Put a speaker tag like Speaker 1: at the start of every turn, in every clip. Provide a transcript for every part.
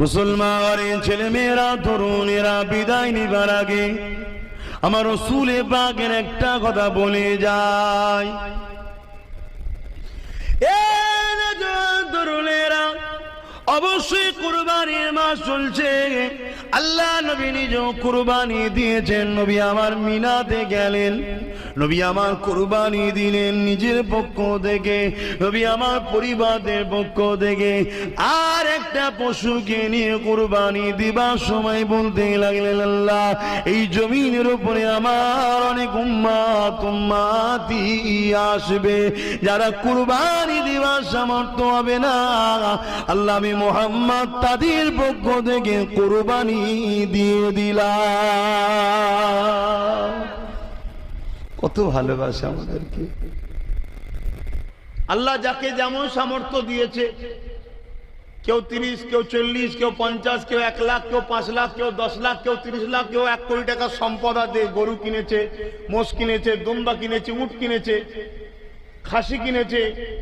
Speaker 1: মুসলমানের ছেলে মেয়েরা তরুণেরা বিদায় নিবার আগে আমার রসুলে বাগের একটা কথা বলে যায়। অবশ্যই কুরবানির মাস চলছে। আল্লাহ নবী নিজ কুরবানি দিয়েছেন। নবী আমার মিনাতে গেলেন। নবী আমার কুরবানি দিলেন নিজের পক্ষ থেকে। নবী আমার পরিবারের পক্ষ থেকে। আর একটা পশুকে নিয়ে কুরবানি দিবার সময় বলতে লাগলেন, আল্লাহ, এই জমিনের উপরে আমার অনেক উম্মাত, উম্মাতি আসবে। যারা কুরবানি দিবার সামর্থ্য হবে না। আল্লাহ, আমি মোহাম্মদ তাদের পক্ষ থেকে কুরবানি দিয়ে দিলাম। কত ভালোবাসে আমাদেরকে।
Speaker 2: আল্লাহ যাকে যেমন সামর্থ্য দিয়েছে, কেউ তিরিশ, কেউ চল্লিশ, কেউ পঞ্চাশ, কেউ এক লাখ, কেউ পাঁচ লাখ, কেউ দশ লাখ, কেউ তিরিশ লাখ, কেউ এক কোটি টাকার সম্পদ আছে, গরু কিনেছে, মোষ কিনেছে, দুম্বা কিনেছে, উট কিনেছে, খাসি কিনেছে,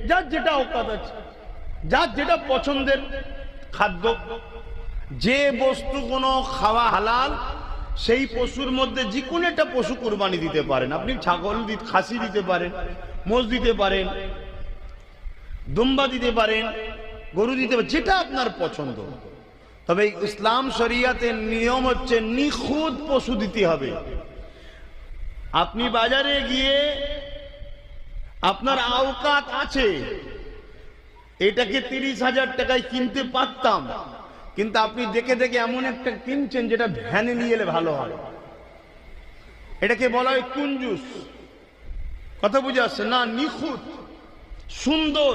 Speaker 2: যার যেটা অকাত আছে। যার যেটা পছন্দের খাদ্য, যে বস্তু কোনো খাওয়া হালাল, সেই পশুর মধ্যে যে কোনো একটা পশু কোরবানি দিতে পারেন। আপনি ছাগল খাসি দিতে পারেন, মোষ দিতে পারেন, দুম্বা দিতে পারেন, গরু দিতে পারেন, যেটা আপনার পছন্দ। তবে ইসলাম শরিয়াতের নিয়ম হচ্ছে নিখুঁত পশু দিতে হবে। আপনি বাজারে গিয়ে আপনার আওকাত আছে এটাকে তিরিশ হাজার টাকায় কিনতে পারতাম। কিন্তু আপনি দেখে দেখে এমন একটা কিনছেন যেটা ভ্যানে নিয়ে এলে ভালো হয়। এটাকে বলা হয় কুঞ্জুস কথা বুঝে আসছে? না, নিখুঁত, সুন্দর।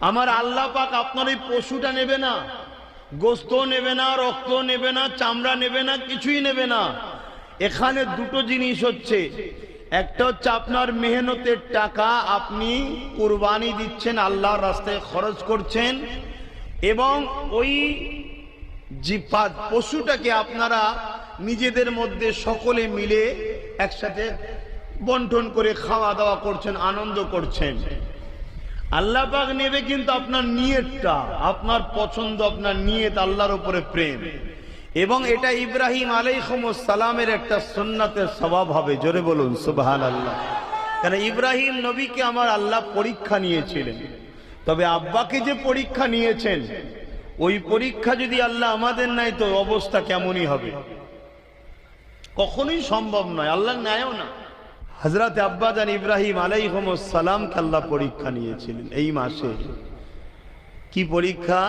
Speaker 2: আমার আল্লাহ পাক আপনার এই পশুটা নেবে না গোস্ত নেবে না রক্ত নেবে না, চামড়া নেবে না, কিছুই নেবে না। এখানে দুটো জিনিস হচ্ছে একটা হচ্ছে আপনার মেহনতের টাকা আপনি কুরবানি দিচ্ছেন, আল্লাহর রাস্তায় খরচ করছেন, এবং ওই পা- পশুটাকে আপনারা নিজেদের মধ্যে সকলে মিলে একসাথে বন্টন করে খাওয়া দাওয়া করছেন, আনন্দ করছেন। আল্লাহ পাক নেবে কিন্তু আপনার নিয়তটা আপনার পছন্দ, আপনার নিয়ত, আল্লাহর উপরে প্রেম। এবং এটা ইব্রাহিম সালামের একটা সুন্নাতের স্বভাব হবে। জোরে বলুন সুবহান আল্লাহ কারণ ইব্রাহিম নবীকে আমার আল্লাহ পরীক্ষা নিয়েছিলেন। তবে আব্বাকে যে পরীক্ষা নিয়েছেন, ওই পরীক্ষা যদি আল্লাহ আমাদের নাই তো অবস্থা কেমনই হবে? কখনোই সম্ভব নয় আল্লাহ ন্যায়ও না। হজরত আব্বাদান ইব্রাহিম সালামকে আল্লাহ পরীক্ষা নিয়েছিলেন এই মাসে। কি পরীক্ষা?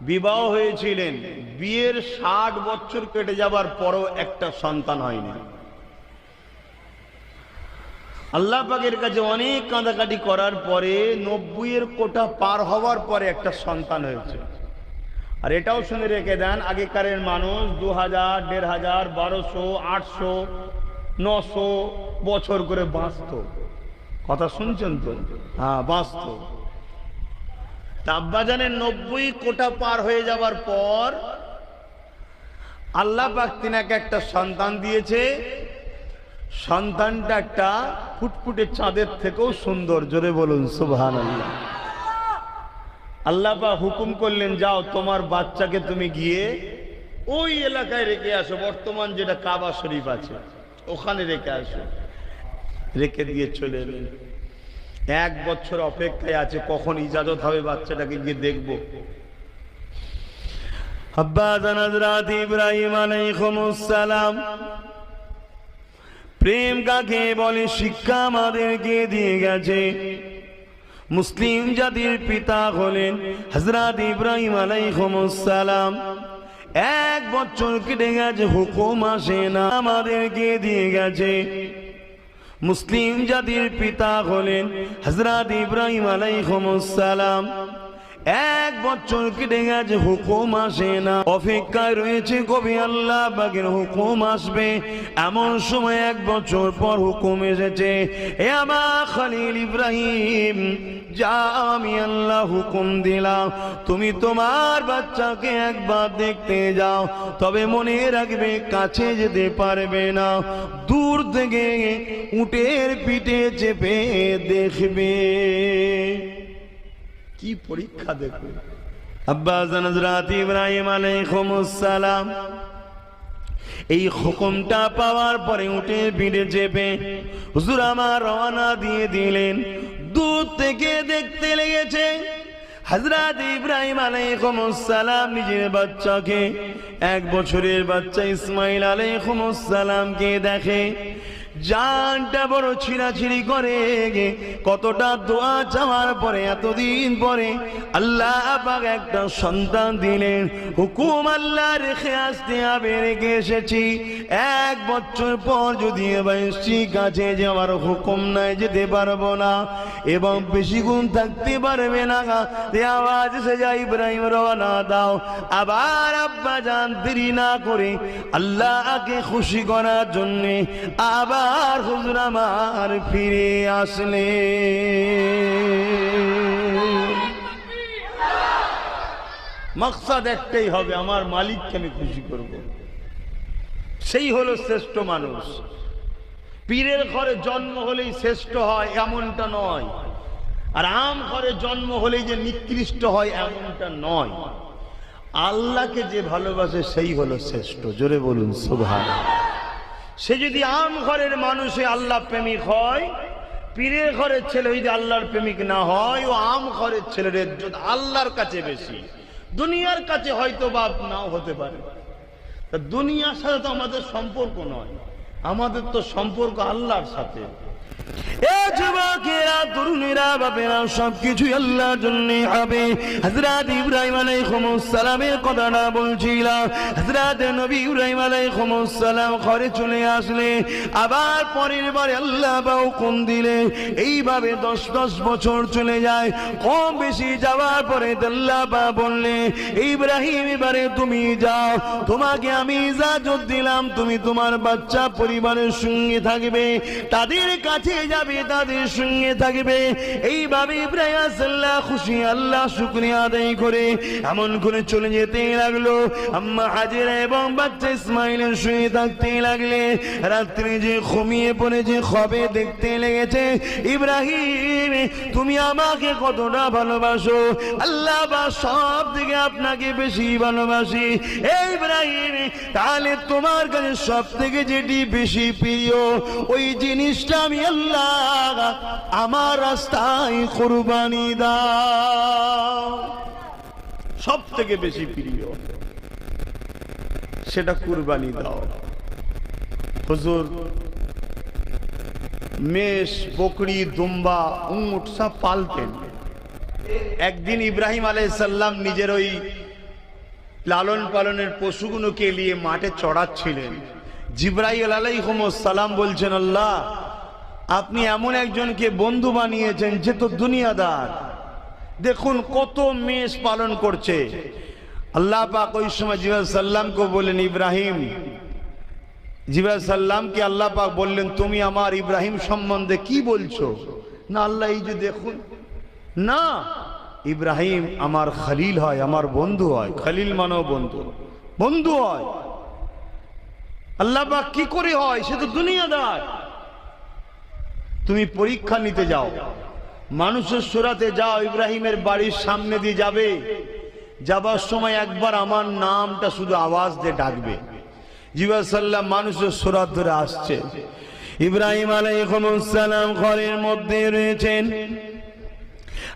Speaker 2: বিবাহ হয়েছিলেন, বিয়ের ষাট বছর কেটে যাবার পরও একটা সন্তান হয়নি। আল্লাহ পাকের কাছে অনেক কাঁদাকাটি করার পরে নব্বইয়ের কোটা পার হওয়ার পরে একটা সন্তান হয়েছে। আর এটাও শুনে রেখে দেন, আগেকারের মানুষ দু হাজার দেড় হাজার বারোশো, আটশো, নশো বছর করে বাঁচত। কথা শুনছেন তো? হ্যাঁ বাঁচত। আব্বাজানের নব্বই কোটা পার হয়ে যাবার পর আল্লাহ পাক তিনাকে একটা সন্তান দিয়েছে। সন্তানটা একটা ফুটফুটে চাঁদের থেকেও সুন্দর, জোরে বলুন সুবহান আল্লাহ আল্লাহ হুকুম করলেন, যাও, তোমার বাচ্চাকে তুমি গিয়ে ওই এলাকায় রেখে আসো, বর্তমান যেটা কাবা শরীফ আছে, ওখানে রেখে আসো। রেখে দিয়ে চলে এলেন। এক বছর অপেক্ষায় আছে, কখন ইজাজত হবে বাচ্চাটাকে গিয়ে দেখব।
Speaker 1: আব্বাজান হযরত ইব্রাহিম সালাম প্রেম কাকে বলে শিক্ষা আমাদেরকে দিয়ে গেছে। মুসলিম জাতির পিতা হলেন হজরত ইব্রাহিম সালাম এক বছর কেটে গেছে, হুকুম আসে না আমাদেরকে দিয়ে গেছে। মুসলিম জাতির পিতা হলেন হজরত ইব্রাহিম সালাম এক বছর কেটে গেছে, হুকুম আসে না। অপেক্ষায় রয়েছে কবি আল্লাহ বাগের হুকুম আসবে। এমন সময় এক বছর পর হুকুম এসেছে, এ আমার খালিল ইব্রাহিম যা আমি আল্লাহ হুকুম দিলাম তুমি তোমার বাচ্চাকে একবার দেখতে যাও। তবে মনে রাখবে কাছে যেতে পারবে না। দূর থেকে উটের পিঠে চেপে দেখবে।
Speaker 2: কি পরীক্ষা দেখুন
Speaker 1: আব্বা হজরত ইব্রাহিম আলাইহিসসালাম এই হুকুমটা পাওয়ার পরে উঠে ভিড়ে চেপে হুজুর আমার রওনা দিয়ে দিলেন। দূর থেকে দেখতে লেগেছে। হজরত ইব্রাহিম আলাইহিসসালাম নিজের বাচ্চাকে, এক বছরের বাচ্চা ইসমাইল আলাইহিসসালামকে দেখে। জানটা বড় ছিঁড়াছিড়ি করে কতটা দোয়া চাওয়ার পরে, এতদিন পরে আল্লাহ পাক একটা সন্তান দিলেন। হুকুম আল্লাহ রেখে আসতে হবে রেখে এসেছি। এক বছর পর যদি এবার এসছি কাছে যাওয়ার হুকুম নাই যেতে পারব না, এবং বেশি গুণ থাকতে পারবে না আওয়াজ এসে যায়, ইব্রাহিম, রওনা দাও। আবার আব্বা জান দেরি না করে আল্লাহকে খুশি করার জন্যে আবার হুজুর আমার ফিরে আসলে।
Speaker 2: মকসাদ একটাই হবে, আমার মালিককে আমি খুশি করব। সেই হলো শ্রেষ্ঠ মানুষ। পীরের ঘরে জন্ম হলেই শ্রেষ্ঠ হয়, এমনটা নয়। আর আম ঘরে জন্ম হলেই যে নিকৃষ্ট হয়, এমনটা নয়। আল্লাহকে যে ভালোবাসে, সেই হলো শ্রেষ্ঠ। জোরে বলুন সুভান সে যদি আম ঘরের মানুষে আল্লাহ প্রেমিক হয়, পীরের ঘরের ছেলে যদি আল্লাহর প্রেমিক না হয়, ও আম ঘরের ছেলের ইজ্জত আল্লাহর কাছে বেশি। দুনিয়ার কাছে হয়তো বাপ নাও হতে পারে। দুনিয়ার সাথে তো আমাদের সম্পর্ক নয়। আমাদের তো সম্পর্ক আল্লাহর সাথে।
Speaker 1: চলে আবার পরের আল্লাহ দিলে। এইভাবে দশ দশ বছর চলে যায়। কম বেশি যাওয়ার পরে আল্লাহ বা বললে, ইব্রাহিম, এবারে তুমি যাও। তোমাকে আমি ইজাজত দিলাম। তুমি তোমার বাচ্চা পরিবারের সঙ্গে থাকবে। তাদের কাছে যাবে, তাদের সঙ্গে থাকবে। এইভাবে ইব্রাহিম আল্লাহ খুশি, আল্লাহ শুক্রিয়া আদায় করে এমন করে চলে যেতে লাগল। আম্মা হাজিরা এবং বাচ্চা ইসমাইলের শুয়ে থাকতে লাগলে, রাত্রে যে ঘুমিয়ে পড়ে, যে খবে দেখতে লেগেছে, ইব্রাহিম, তুমি আমাকে কতটা ভালোবাসো? আল্লাহ বা সব দিকে আপনাকে বেশি ভালোবাসি। এই ইব্রাহিম, তাহলে তোমার কাছে সব থেকে যেটি বেশি প্রিয়, ওই জিনিসটা আমি আল্লাহ আমার রাস্তায় কোরবানি দাও।
Speaker 2: সব থেকে বেশি প্রিয়, সেটা কুরবানি দাও। হুজুর, মেষ, বকরি, দুম্বা উঁট সব পালতেন। একদিন ইব্রাহিম আলাইসাল্লাম নিজের ওই লালন পালনের পশুগুলোকে নিয়ে মাঠে চড়াচ্ছিলেন। জিব্রাইল সালাম বলছেন, আল্লাহ, আপনি এমন একজনকে বন্ধু বানিয়েছেন যে তো দুনিয়াদার। দেখুন কত মেষ পালন করছে। আল্লাহ পাক ওই সময় জিবাল সাল্লামকে বললেন, ইব্রাহিম জিবাল সাল্লামকে আল্লাহ পাক বললেন, তুমি আমার ইব্রাহিম সম্বন্ধে কি বলছো? না, আল্লাহ, এই যে দেখুন না ইব্রাহিম আমার খালিল হয় আমার বন্ধু হয়। খালিল মানব বন্ধু। বন্ধু হয়। আল্লাহ পাক কি করে হয় সে তো দুনিয়াদার। তুমি পরীক্ষা নিতে যাও। মানুষের সুরাতে যাও ইব্রাহিমের বাড়ির সামনে দিয়ে যাবে। যাবার সময় একবার আমার নামটা শুধু আওয়াজ দিয়ে ডাকবে। জিবা সাল্লাম মানুষের সুরাত ধরে আসছে। ইব্রাহিম আলাইহিসসালাম ঘরের মধ্যে রয়েছেন।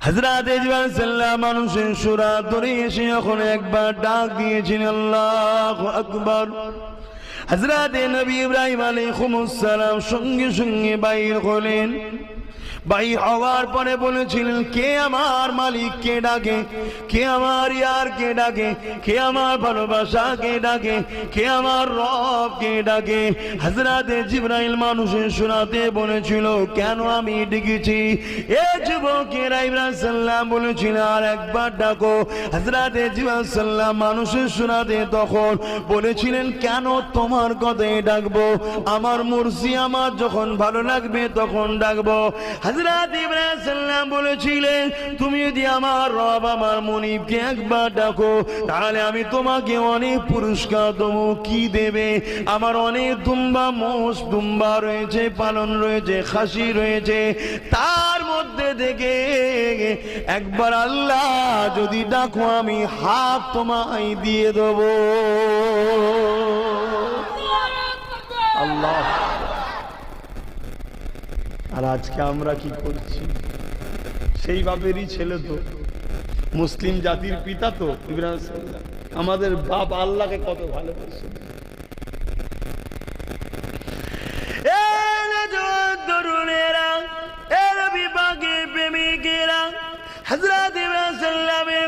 Speaker 2: হজরত মানুষের সুরা ধরে এসে যখন একবার ডাক দিয়েছেন আল্লাহ আকবর। হজরত নবী ইব্রাহিম আলাইহিসসালাম সঙ্গে সঙ্গে বাইর হলেন। বাইর হওয়ার পরে বলেছিলেন, কে আমার মালিক? কে ডাকে? কে আমার ইয়ার? কে ডাকে? কে আমার ভালোবাসা? কে ডাকে? কে আমার রব? কে ডাকে? হজরতে জিব্রাইল মানুষের শোনাতে বলেছিল, কেন আমি ডেকেছি? এ যুবকেরা ইব্রাহিম সাল্লাম বলেছিল, আর একবার ডাকো। হজরতে জিব্রাইল সাল্লাম মানুষের শোনাতে তখন বলেছিলেন, কেন তোমার কথাই ডাকবো? আমার মুরসি আমার যখন ভালো লাগবে তখন ডাকবো। হজরত ইব্রাহিম বলেছিলেন তুমি যদি আমার রব আমার মনিবকে একবার ডাকো তাহলে আমি তোমাকে অনেক পুরস্কার দেবো। কি দেবে? আমার অনেক দুম্বা মোষ দুম্বা রয়েছে পালন রয়েছে খাসি রয়েছে। তার মধ্যে
Speaker 1: মধ্যে থেকে একবার আল্লাহ যদি ডাকো আমি হাত তোমায় দিয়ে দেব।
Speaker 2: আল্লাহ আর আজকে আমরা কি করছি? সেই বাপেরই ছেলে তো। মুসলিম জাতির পিতা তো। আমাদের বাপ আল্লাহকে কত ভালোবাসে।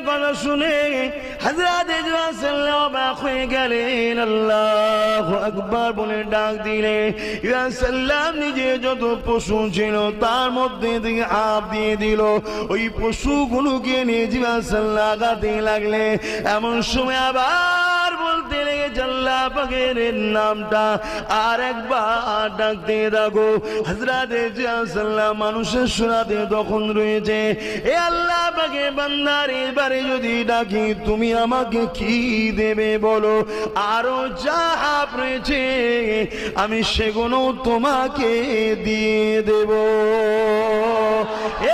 Speaker 1: কথা শুনে হযরত ইব্রাহিম অবাক হয়ে গেলেন আল্লাহু। আকবার বলে ডাক দিলে সাল্লাম নিজে যত পশু ছিল তার মধ্যে থেকে আপ দিয়ে দিল। ওই পশুগুলোকে নিয়ে জিবাহ সাল্লাহ আগাতে লাগলে, এমন সময় আবার নামটা আর একবার থাকো হজরাতে সাল্লাহ মানুষের তখন রয়েছে, এ আল্লাহ পাকে বান্দার, এবারে যদি ডাকি, তুমি আমাকে কি দেবে বলো? আরও যা রয়েছে, আমি সেগুলো তোমাকে দিয়ে দেব। এ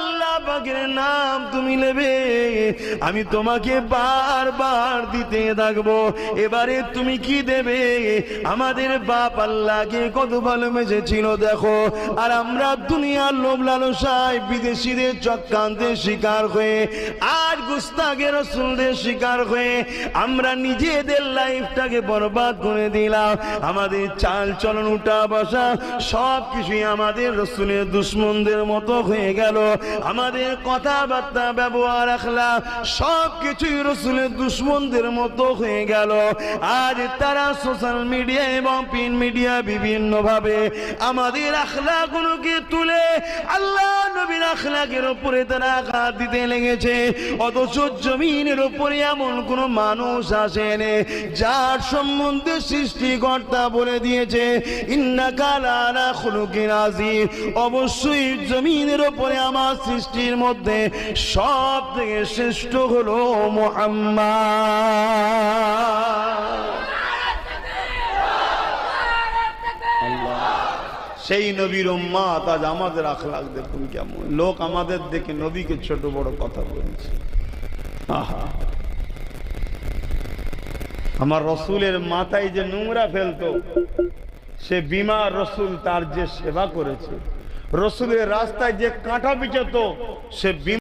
Speaker 1: পাকের নাম তুমি নেবে। আমি তোমাকে বারবার দিতে থাকব। এবারে তুমি কি দেবে? আমাদের বাপ আল্লাহকে কত ভালোবেসেছিল, দেখো। আর আমরা দুনিয়ার লোভ লালসায় বিদেশিদের চক্রান্তের শিকার হয়ে আজ গুস্তাকে রসুলদের শিকার হয়ে, আমরা নিজেদের লাইফটাকে বরবাদ করে দিলাম। আমাদের চাল চলন, উঠা বসা সব কিছুই আমাদের রসুলের দুশ্মনদের মতো হয়ে গেল। আমাদের কথাবার্তা, ব্যবহার রাখলা সব কিছুই রসুলের দুশ্মনদের মতো হয়ে গেল। আজ তারা সোশ্যাল মিডিয়া এবং প্রিন্ট মিডিয়া বিভিন্নভাবে আমাদের আমাদের আখলাগুলোকে তুলে আল্লাহ নবীর আখলাকের উপরে তারা আঘাত দিতে লেগেছে। অথচ জমিনের উপরে এমন কোন মানুষ আসেনে, যার সম্বন্ধে সৃষ্টিকর্তা বলে দিয়েছে, ইন্না কালানা খুলুকিন আজিম অবশ্যই জমিনের উপরে আমার সৃষ্টির মধ্যে সব থেকে শ্রেষ্ঠ হলো মোহাম্মদ।
Speaker 2: সেই নবীর উম্মাত আজ আমাদের আখলাক দেখুন কেমন। লোক আমাদের দেখে নবীকে ছোট বড় কথা বলছে। আহা। আমার রসুলের মাথায় যে নোংরা ফেলতো, সে বিমার রসুল তার যে সেবা করেছে, রসুলের রাস্তায় যে কাঁটা বিচত, সে বিমা